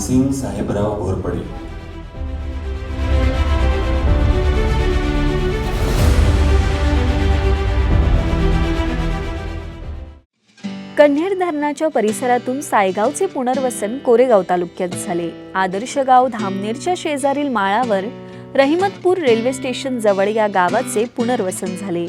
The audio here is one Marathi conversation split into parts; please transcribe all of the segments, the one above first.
मानसिंग साहेबराव घोरपडे. कन्हेर धरणाच्या परिसरातून सायगावचे पुनर्वसन कोरेगाव तालुक्यात झाले. आदर्श गाव धामनेरच्या शेजारील माळावर रहिमतपूर रेल्वे स्टेशन जवळ या गावाचे पुनर्वसन झाले.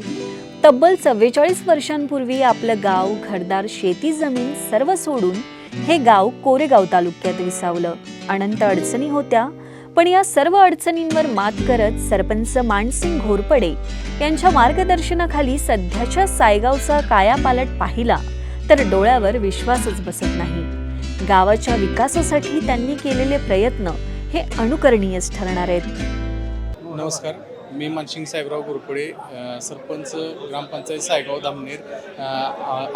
तब्बल चव्वेचाळीस वर्षांपूर्वी आपलं गाव घरदार शेती जमीन सर्व सोडून हे गाव कोरेगाव तालुक्यात विसावलं. अनंत अडचणी होत्या पण या सर्व अडचणींवर मात करत सरपंच मानसिंग घोरपडे यांच्या मार्गदर्शनाखाली सध्याच्या सायगावचा कायापालट पाहिला तर डोळ्यावर विश्वासच बसत नाही. गावाच्या विकासासाठी त्यांनी केलेले प्रयत्न हे अनुकरणीयच ठरणार आहेत. नमस्कार. मी मानसिंग साहेबराव गुरपडे सरपंच ग्रामपंचायत सायगाव धामनेर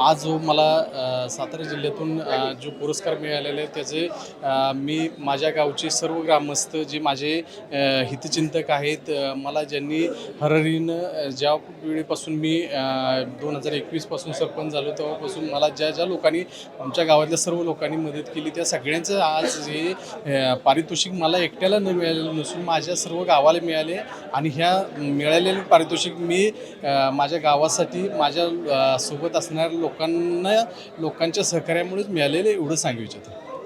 आज जो मला सातारा जिल्ह्यातून जो पुरस्कार मिळालेला आहे त्याचे मी माझ्या गावचे सर्व ग्रामस्थ जे माझे हितचिंतक आहेत मला ज्यांनी हरहरीनं ज्या वेळेपासून मी दोन हजार एकवीसपासून सरपंच झालो तेव्हापासून मला ज्या ज्या लोकांनी आमच्या गावातल्या सर्व लोकांनी मदत केली त्या सगळ्यांचं आज जे पारितोषिक मला एकट्याला न मिळालेलं नसून माझ्या सर्व गावाला मिळाले आणि ह्या मिळालेले पारितोषिक मी माझ्या गावासाठी माझ्या सोबत असणाऱ्या लोकांना लोकांच्या सहकार्यामुळेच मिळालेलं एवढं सांगू इच्छितो.